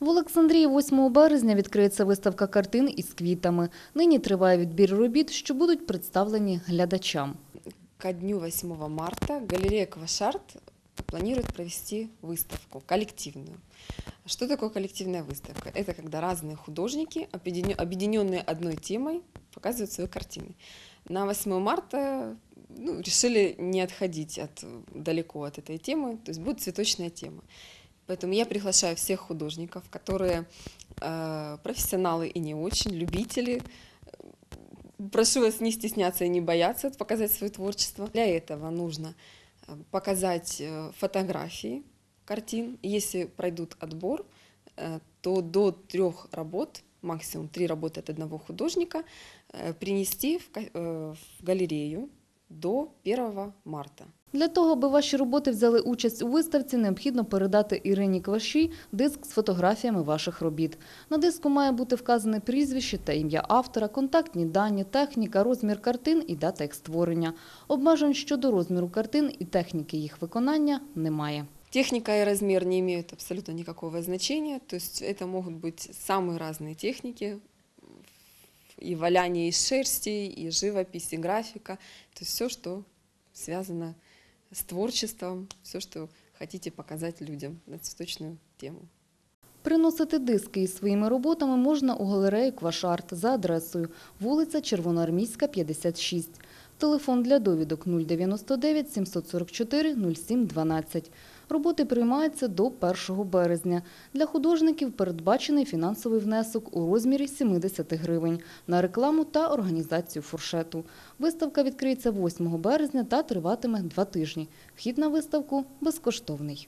В Олександрії 8 березня відкриється виставка картин із квітами. Нині триває відбір робіт, що будуть представлені глядачам. Ко дню 8 марта галерея Квашарт планирует провести выставку коллективную. Что такое коллективная выставка? Это когда разные художники, объединё- объединенные одной темой, показывают свои картины. На 8 марта ну, решили не отходить от, далеко от этой темы, то есть будет цветочная тема. Поэтому я приглашаю всех художников, которые э, профессионалы и не очень, любители, Прошу вас не стесняться и не бояться показать свое творчество. Для этого нужно э, показать э, фотографии картин. Если пройдут отбор, э, то до трех работ, максимум три работы от одного художника, принести в галерею до 1 марта. Для того, аби ваші роботи взяли участь у виставці, необхідно передати Ірині Кваші диск з фотографіями ваших робіт. На диску має бути вказане прізвище та ім'я автора, контактні дані, техніка, розмір картин і дата їх створення. Обмежень щодо розміру картин і техніки їх виконання немає. Техника и размер не имеют абсолютно никакого значения, то есть это могут быть самые разные техники, и валяние из шерсти, и живопись, и графика, то есть все, что связано с творчеством, все, что хотите показать людям на цветочную тему. Приносити диски із своїми роботами можна у галерею Квашарт за адресою вулиця Червоноармійська, 56. Телефон для довідок 099 744 07 12. Роботи приймаються до 1 березня. Для художників передбачений фінансовий внесок у розмірі 70 гривень на рекламу та організацію фуршету. Виставка відкриється 8 березня та триватиме два тижні. Вхід на виставку безкоштовний.